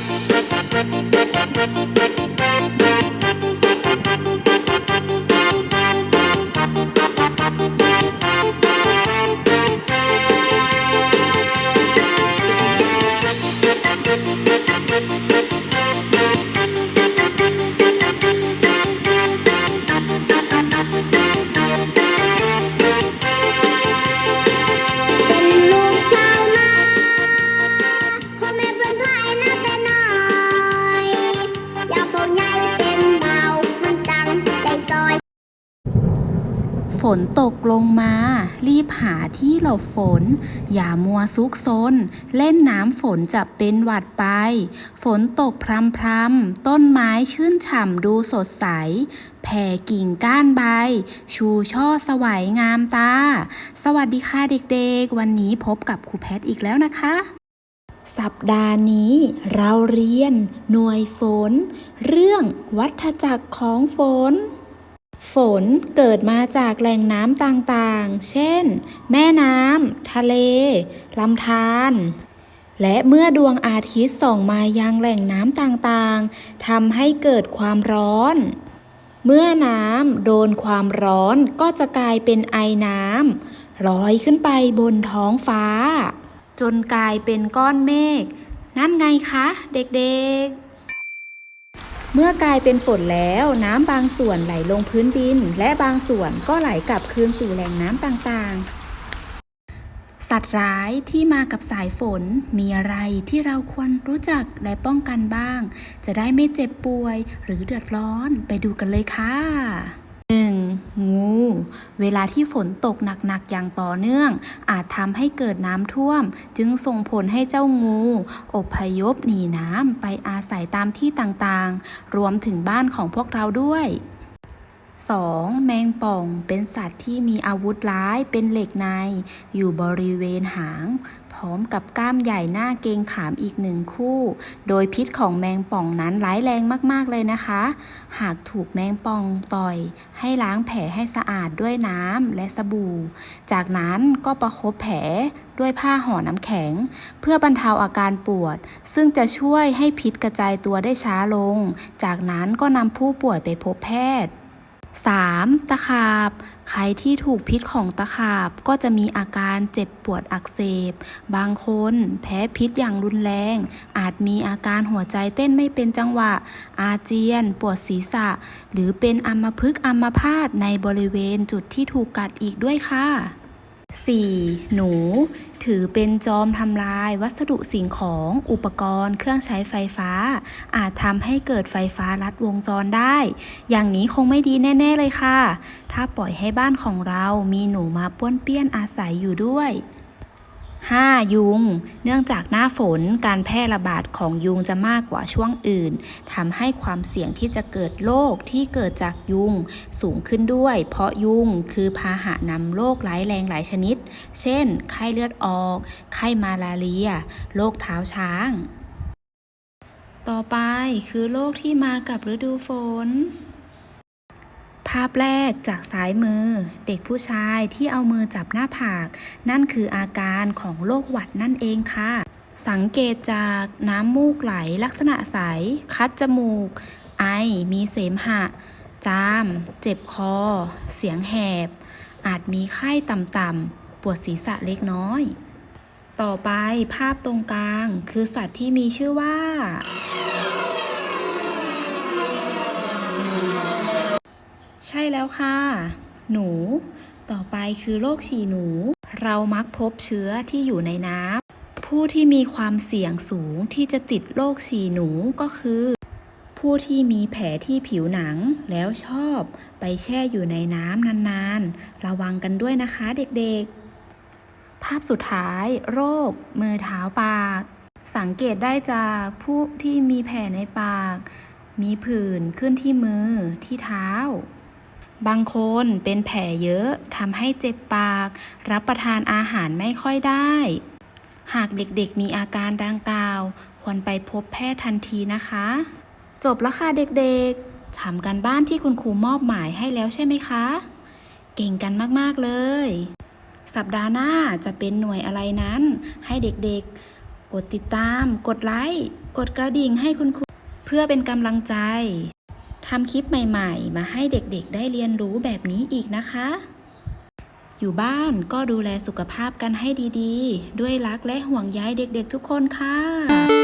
เป็ นตกลงมา รีบหาที่หลบฝน อย่ามัวซุกซน เล่นน้ำฝนจะเป็นหวัดไป ฝนตกพรำพรำๆต้นไม้ชื่นฉ่ำดูสดใส แผ่กิ่งก้านใบ ชูช่อสวัยงามตา สวัสดีค่ะเด็กๆ วันนี้พบกับครูแพทอีกแล้วนะคะสัปดาห์นี้เราเรียนหน่วยฝน เรื่องวัฏจักรของฝน ฝนเกิดมาจากแหล่งน้ำต่างๆ เช่น แม่น้ำ ทะเล ลำธารและเมื่อดวงอาทิตย์ส่องมายังแหล่งน้ำต่างๆ ทำให้เกิดความร้อน เมื่อน้ำโดนความร้อนก็จะกลายเป็นไอน้ำลอยขึ้นไปบนท้องฟ้า จนกลายเป็นก้อนเมฆ นั่นไงคะ เด็กๆ เมื่อกลายเป็นฝนแล้วน้ำบางส่วนไหลลงพื้นดิน และบางส่วนก็ไหลกลับคืนสู่แหล่งน้ำต่างๆ สัตว์ร้ายที่มากับสายฝนมีอะไรที่เราควรรู้จักและป้องกันบ้าง จะได้ไม่เจ็บป่วยหรือเดือดร้อนไปดูกันเลยค่ะ งู เวลาที่ฝนตกหนักๆอย่างต่อเนื่อง อาจทำให้เกิดน้ำท่วม จึงส่งผลให้เจ้างูอพยพหนีน้ำไปอาศัยตามที่ต่างๆ รวมถึงบ้านของพวกเราด้วย 2. แมงป่องเป็นสัตว์ที่มีอาวุธร้ายเป็นเหล็กใน อยู่บริเวณหาง พร้อมกับกล้ามใหญ่หน้าเกงขามอีกหนึ่งคู่ โดยพิษของแมงป่องนั้นร้ายแรงมากๆเลยนะคะ หากถูกแมงป่องต่อย ให้ล้างแผลให้สะอาดด้วยน้ำและสบู่ จากนั้นก็ประคบแผลด้วยผ้าห่อน้ำแข็ง เพื่อบรรเทาอาการปวด ซึ่งจะช่วยให้พิษกระจายตัวได้ช้าลง จากนั้นก็นำผู้ป่วยไปพบแพทย์ 3. ตะขาบ ใครที่ถูกพิษของตะขาบก็จะมีอาการเจ็บปวดอักเสบ บางคนแพ้พิษอย่างรุนแรง อาจมีอาการหัวใจเต้นไม่เป็นจังหวะ อาเจียน ปวดศีรษะ หรือเป็นอัมพฤกษ์อัมพาตในบริเวณจุดที่ถูกกัดอีกด้วยค่ะ 4. หนู ถือเป็นจอมทำลายวัสดุสิ่งของอุปกรณ์ เครื่องใช้ไฟฟ้า อาจทำให้เกิดไฟฟ้าลัดวงจรได้ อย่างนี้คงไม่ดีแน่ ๆ เลยค่ะ ถ้าปล่อยให้บ้านของเรามีหนูมาป้วนเปี้ยนอาศัยอยู่ด้วย 5. ยุง เนื่องจากหน้าฝนการแพร่ระบาดของยุงจะมากกว่าช่วงอื่นทำให้ความเสี่ยงที่จะเกิดโรคที่เกิดจากยุงสูงขึ้นด้วย เพราะยุงคือพาหะนำโรคร้ายแรงหลายชนิด เช่น ไข้เลือดออก ไข้มาลาเรีย โรคเท้าช้าง ต่อไปคือโรคที่มากับฤดูฝน ภาพแรกจากซ้ายมือ เด็กผู้ชายที่เอามือจับหน้าผาก นั่นคืออาการของโรคหวัดนั่นเองค่ะ สังเกตจากน้ำมูกไหลลักษณะใส คัดจมูก ไอมีเสมหะ จาม เจ็บคอ เสียงแหบ อาจมีไข้ต่ำๆปวดศีรษะเล็กน้อย ต่อไปภาพตรงกลางคือสัตว์ที่มีชื่อว่า ใช่แล้วค่ะ หนู ต่อไปคือโรคฉี่หนู เรามักพบเชื้อที่อยู่ในน้ำผู้ที่มีความเสี่ยงสูงที่จะติดโรคฉี่หนูก็คือ ผู้ที่มีแผลที่ผิวหนังแล้วชอบไปแช่อยู่ในน้ำนานๆ ระวังกันด้วยนะคะเด็กๆ ภาพสุดท้าย โรค มือเท้าปาก สังเกตได้จากผู้ที่มีแผลในปากมีผื่นขึ้นที่มือที่เท้า บางคนเป็นแผลเยอะทำให้เจ็บปาก รับประทานอาหารไม่ค่อยได้ หากเด็กๆมีอาการดังกล่าว ควรไปพบแพทย์ทันทีนะคะ จบแล้วค่ะเด็กๆทำกันบ้านที่คุณครูมอบหมายให้แล้วใช่ไหมคะ เก่งกันมากๆเลย สัปดาห์หน้าจะเป็นหน่วยอะไรนั้น ให้เด็กๆ กดติดตาม กดไลค์ กดกระดิ่งให้คุณครู เพื่อเป็นกำลังใจ ทำคลิปใหม่ๆ มาให้เด็กๆ ได้เรียนรู้แบบนี้อีกนะคะ อยู่บ้านก็ดูแลสุขภาพกันให้ดีๆ ด้วยรักและห่วงใยเด็กๆทุกคนค่ะ